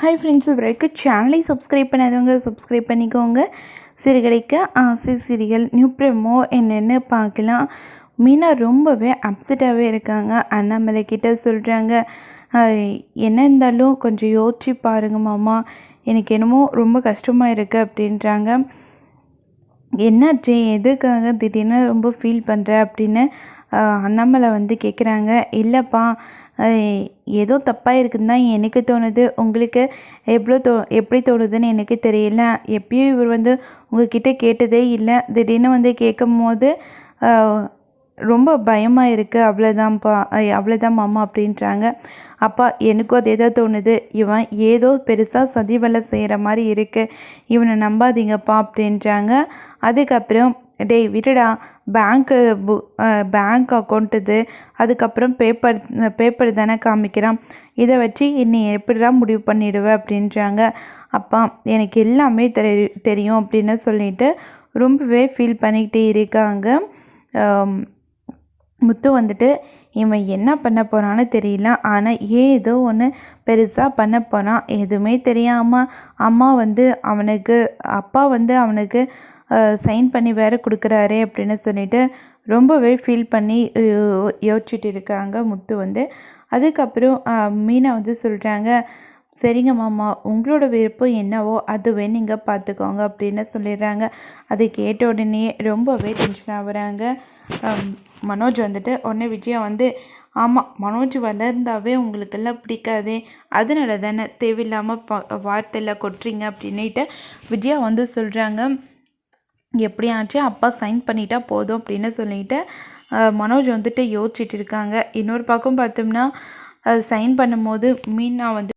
Hi friends வரைக்கும் சேனலை subscribe பண்ணாதவங்க சப்ஸ்கிரைப் பண்ணிக்கோங்க. சிறுகடைக்கு ஆசை சிறிகள் நியூ ப்ரெமோ என்னென்னு பார்க்கலாம். மீனா ரொம்பவே அப்செட்டாகவே இருக்காங்க. அண்ணாமலை கிட்ட சொல்கிறாங்க என்ன இருந்தாலும் கொஞ்சம் யோசிச்சு பாருங்க மாமா. எனக்கு என்னமோ ரொம்ப கஷ்டமாக இருக்குது அப்படின்றாங்க. என்னாச்சு எதுக்காக திடீர்னு ரொம்ப ஃபீல் பண்ணுற அப்படின்னு அண்ணாமலை வந்து கேட்குறாங்க இல்லைப்பா ஏதோ தப்பாக இருக்குதுன்னு தான் எனக்கு தோணுது. உங்களுக்கு எவ்வளோ தோ எப்படி தோணுதுன்னு எனக்கு தெரியல. எப்பயும் இவர் வந்து உங்ககிட்ட கேட்டதே இல்லை. திடீர்னு வந்து கேட்கும் போது ரொம்ப பயமாக இருக்குது அவ்வளோதான்ப்பா அவ்வளோதான் மாமா அப்படின்றாங்க. அப்பா எனக்கும் அதே தான் தோணுது. இவன் ஏதோ பெருசாக சதி வேலை செய்கிற மாதிரி இருக்குது இவனை நம்பாதீங்கப்பா அப்படின்றாங்க. அதுக்கப்புறம் டேய் விடுடா. பேங்க்கு பு பேங்க் அக்கௌண்ட் இது. அதுக்கப்புறம் பேப்பர் பேப்பர் தானே காமிக்கிறான். இதை வச்சு நீ எப்படிடா முடிவு பண்ணிடுவ அப்படின்றாங்க. அப்பா எனக்கு எல்லாமே தெரி தெரியும் அப்படின்னு சொல்லிட்டு ரொம்பவே ஃபீல் பண்ணிக்கிட்டே இருக்காங்க. முத்து வந்துட்டு இவன் என்ன பண்ண போகிறான்னு தெரியல. ஆனால் ஏதோ ஒன்று பெருசாக பண்ண போகிறான் எதுவுமே தெரியாமல் அம்மா வந்து அவனுக்கு அப்பா வந்து அவனுக்கு சைன் பண்ணி வேறு கொடுக்குறாரே அப்படின்னு சொல்லிட்டு ரொம்பவே ஃபீல் பண்ணி யோசிச்சுட்டு இருக்காங்க முத்து வந்து. அதுக்கப்புறம் மீனா வந்து சொல்கிறாங்க சரிங்க மாமா உங்களோட விருப்பம் என்னவோ அதுவே நீங்கள் பார்த்துக்கோங்க அப்படின்னு சொல்லிடுறாங்க. அதை கேட்ட உடனே ரொம்பவே டென்ஷன் ஆகுறாங்க. மனோஜ் வந்துட்டு உடனே விஜயா வந்து ஆமாம் மனோஜ் வளர்ந்தாவே உங்களுக்கெல்லாம் பிடிக்காதே அதனால தானே தேவையில்லாமல் ப வார்த்தையில் கொட்டுறீங்க அப்படின்னுட்டு விஜயா வந்து சொல்கிறாங்க எப்படியாச்சும் அப்பா சைன் பண்ணிட்டா போதும் அப்படின்னு சொல்லிட்டு மனோஜ் வந்துட்டு யோசிச்சுட்டு இருக்காங்க. இன்னொரு பக்கம் பார்த்தோம்னா சைன் பண்ணும்போது மீனா வந்து